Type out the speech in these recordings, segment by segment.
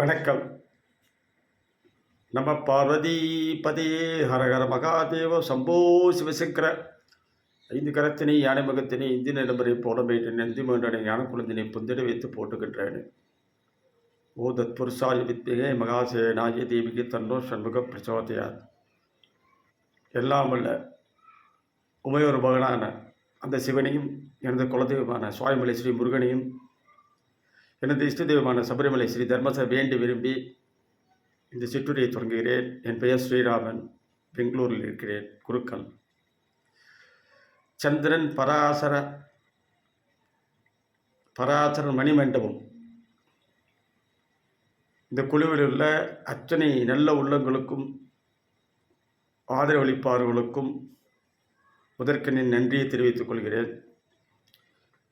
வணக்கம். நம்ம பார்வதி பதியே ஹரஹர மகாதேவ சம்போ சிவசங்கர. ஐந்து கரத்தினை யானை முகத்தினை இந்தி நிலமரை போட வேண்டும் நெந்தி மீண்டனை ஞான குழந்தினை புந்திட வைத்து போட்டுகின்றேன் ஓ தத்புருஷாய வித்மிகே மகாசேனாய தேவிக்கு தன்னோ சண்முக பிரசோதையார் எல்லாம் வல்ல உமையொரு மகனான அந்த சிவனையும் எனது குலதெய்வமான சுவாமிமலை ஸ்ரீ முருகனையும் எனது இஷ்ட தெய்வமான சபரிமலை ஸ்ரீ தர்மச வேண்டி விரும்பி இந்த சிற்றுரையை தொடங்குகிறேன். என் பெயர் ஸ்ரீராமன். பெங்களூரில் இருக்கிறேன். குருக்கள் சந்திரன் பராசர பராசர மணிமண்டபம். இந்த குழுவில் உள்ள அத்தனை நல்ல உள்ளங்களுக்கும் ஆதரவளிப்பாளர்களுக்கும் முதற்கனின் நன்றியை தெரிவித்துக் கொள்கிறேன்.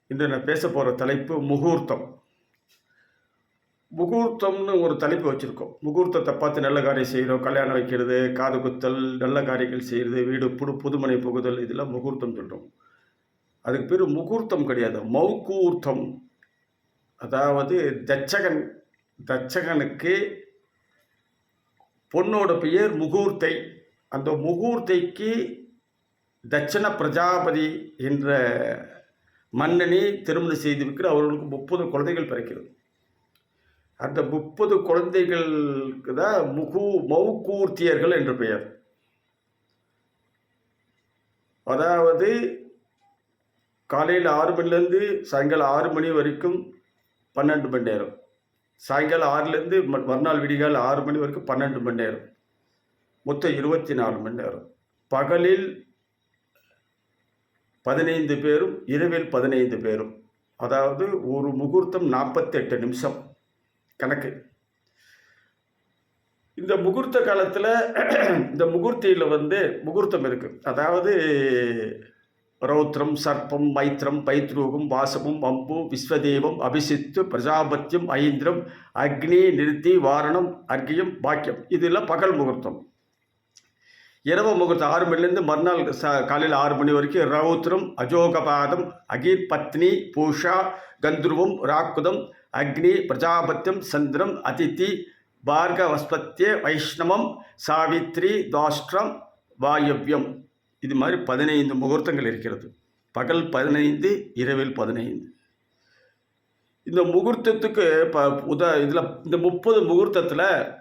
இன்று நான் பேச போகிற தலைப்பு முகூர்த்தம். முகூர்த்தம்னு ஒரு தலைப்பு வச்சுருக்கோம். முகூர்த்தத்தை பார்த்து நல்ல காரியம் செய்கிறோம் கல்யாணம் வைக்கிறது காது குத்தல் நல்ல காரியங்கள் செய்கிறது வீடு புது புதுமனை புகுதல் இதெல்லாம் முகூர்த்தம் சொல்கிறோம் அதுக்கு பேர் முகூர்த்தம் கிடையாது மௌகூர்த்தம். அதாவது தச்சகன் தச்சகனுக்கு பொண்ணோட பெயர் முகூர்த்தை. அந்த முகூர்த்தைக்கு தட்சண பிரஜாபதி என்ற மன்னனை திருமணம் செய்து வைக்கிற அவர்களுக்கு முப்பது குழந்தைகள் பிறக்கிறது. அந்த முப்பது குழந்தைகளுக்கு தான் முகு மவுக்கூர்த்தியர்கள் என்று பெயர். அதாவது காலையில் ஆறு மணிலேருந்து சாயங்காலம் ஆறு மணி வரைக்கும் பன்னெண்டு மணி நேரம். சாயங்காலம் ஆறுலேருந்து ம- மறுநாள் விடிகால் ஆறு மணி வரைக்கும் பன்னெண்டு மணி நேரம். மொத்தம் இருபத்தி நாலு மணி நேரம். பகலில் பதினைந்து பேரும் இரவில் பதினைந்து பேரும். அதாவது ஒரு முகூர்த்தம் நாற்பத்தெட்டு நிமிஷம். கணக்கு. இந்த முகூர்த்த காலத்தில் இந்த முகூர்த்தியில் வந்து முகூர்த்தம் இருக்குது அதாவது ரௌத்ரம் சர்ப்பம் மைத்ரம் பைத்ரூகம் வாசமும் அம்பு விஸ்வதேவம் அபிஷித்து பிரஜாபத்தியம் ஐந்திரம் அக்னி நிறுத்தி வாரணம் அர்க்கியம் பாக்கியம். இதெல்லாம் பகல் முகூர்த்தம். இரவு முகூர்த்தம் ஆறு மணிலேருந்து மறுநாள் ச காலையில் ஆறு மணி வரைக்கும் ரௌத்ரம் அஜோகபாதம் அகீர் பத்னி பூஷா கந்துருவம் ராக்குதம் அக்னி பிரஜாபத்தியம் சந்திரம் அதித்தி பார்கவஸ்பத்திய வைஷ்ணவம் சாவித்ரி தாஷ்டிரம் வாயவ்யம். இது மாதிரி பதினைந்து முகூர்த்தங்கள் இருக்கிறது. பகல் பதினைந்து இரவில் பதினைந்து. இந்த முகூர்த்தத்துக்கு ப உத இதில் இந்த முப்பது முகூர்த்தத்தில்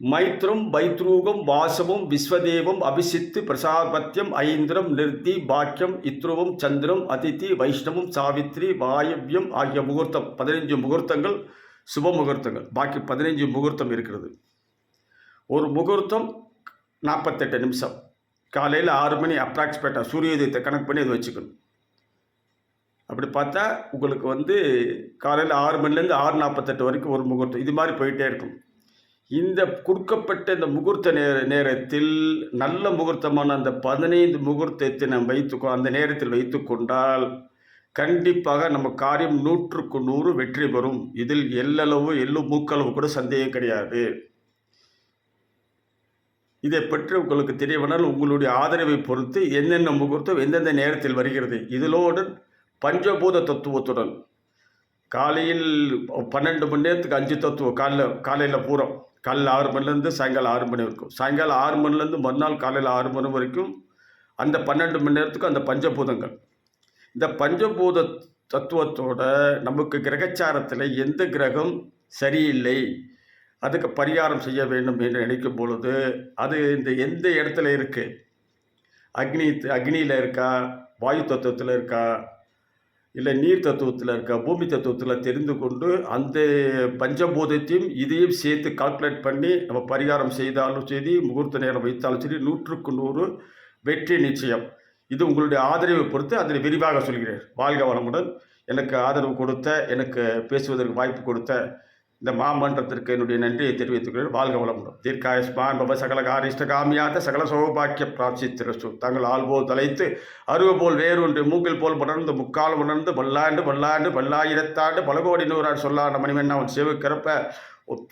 மைத்ரம் பைத்ரூகம் வாசமும் விஸ்வதேவம் அபிஷித்து பிரசாபத்தியம் ஐந்திரம் நிறுத்தி பாக்கியம் இத்ருவம் சந்திரம் அதித்தி வைஷ்ணவம் சாவித்ரி வாயவ்யம் ஆகிய முகூர்த்தம் பதினைஞ்சு முகூர்த்தங்கள் சுப முகூர்த்தங்கள். பாக்கி பதினைஞ்சு முகூர்த்தம் இருக்கிறது. ஒரு முகூர்த்தம் நாற்பத்தெட்டு நிமிஷம். காலையில் ஆறு மணி அப்ராக்சிமேட்டாக சூரியோதயத்தை கணக்கு பண்ணி அதை வச்சுக்கணும். அப்படி பார்த்தா உங்களுக்கு வந்து காலையில் ஆறு மணிலேருந்து ஆறு நாற்பத்தெட்டு வரைக்கும் ஒரு முகூர்த்தம். இது மாதிரி போயிட்டே இருக்கும். இந்த கொடுக்கப்பட்ட இந்த முகூர்த்த நேர நேரத்தில் நல்ல முகூர்த்தமான அந்த பதினைந்து முகூர்த்தத்தை நாம் வைத்து அந்த நேரத்தில் வைத்து கொண்டால் கண்டிப்பாக நம்ம காரியம் நூற்றுக்கு நூறு வெற்றி பெறும். இதில் எல்லளவு எள்ளு மூக்களவு கூட சந்தேகம் கிடையாது. இதை பற்றி உங்களுக்கு தெரியவனால் உங்களுடைய ஆதரவை பொறுத்து என்னென்ன முகூர்த்தம் எந்தெந்த நேரத்தில் வருகிறது. இதிலோடு பஞ்சபூத தத்துவத்துடன் காலையில் பன்னெண்டு மணி நேரத்துக்கு அஞ்சு தத்துவம் காலைல காலையில் பூரம். காலையில் ஆறு மணிலேருந்து சாயங்காலம் ஆறு மணி வரைக்கும். சாயங்காலம் ஆறு மணிலேருந்து மறுநாள் காலையில் ஆறு மணி வரைக்கும் அந்த பன்னெண்டு மணி நேரத்துக்கு அந்த பஞ்சபூதங்கள். இந்த பஞ்சபூத தத்துவத்தோட நமக்கு கிரகச்சாரத்தில் எந்த கிரகம் சரியில்லை அதுக்கு பரிகாரம் செய்ய வேண்டும் என்று நினைக்கும் பொழுது அது இந்த எந்த இடத்துல இருக்குது அக்னி அக்னியில் இருக்கா? வாயு தத்துவத்தில் இருக்கா? இல்லை நீர் தத்துவத்தில் இருக்கா பூமி தத்துவத்தில் தெரிந்து கொண்டு அந்த பஞ்சபூதத்தையும் இதையும் சேர்த்து கால்குலேட் பண்ணி நம்ம பரிகாரம் செய்தாலும் சரி முகூர்த்த நேரம் வைத்தாலும் சரி நூற்றுக்கு நூறு வெற்றி நிச்சயம். இது உங்களுடைய ஆதரவை பொறுத்து அதில் விரிவாக சொல்கிறேன். வாழ்க வளமுடன். எனக்கு ஆதரவு கொடுத்த எனக்கு பேசுவதற்கு வாய்ப்பு கொடுத்த இந்த மாமன்றத்திற்கு என்னுடைய நன்றியை தெரிவித்துக்கிறேன் வாழ்க வளமுடன். தீர்க்காயஸ்மான் பப சகல காரிஷ்டகாமியாத சகல சௌபாக்கிய திருசு தங்கள் ஆள்போல் தலைத்து அருவ போல் வேறொன்று மூக்கில் போல் உணர்ந்து முக்கால் உணர்ந்து பல்லாண்டு பல்லாண்டு பல்லாயிரத்தாண்டு பல கோடி நூறாண்டு சொல்லாண்ட மணிவண்ணா அவன் சிவக்கிறப்ப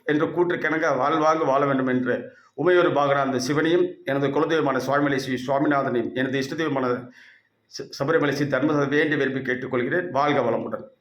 என்ற கூற்றுக்கிணங்க வாழ்வாங்க வாழ வேண்டும் என்று உமையொரு பாகராந்த அந்த சிவனையும் எனது குலதெய்வமான சுவாமிமலை ஸ்ரீ சுவாமிநாதனையும் எனது இஷ்ட தெய்வமான ச- சபரிமலை ஸ்ரீ தர்மசதை வேண்டி விரும்பி கேட்டுக்கொள்கிறேன். வாழ்க வளமுடன்.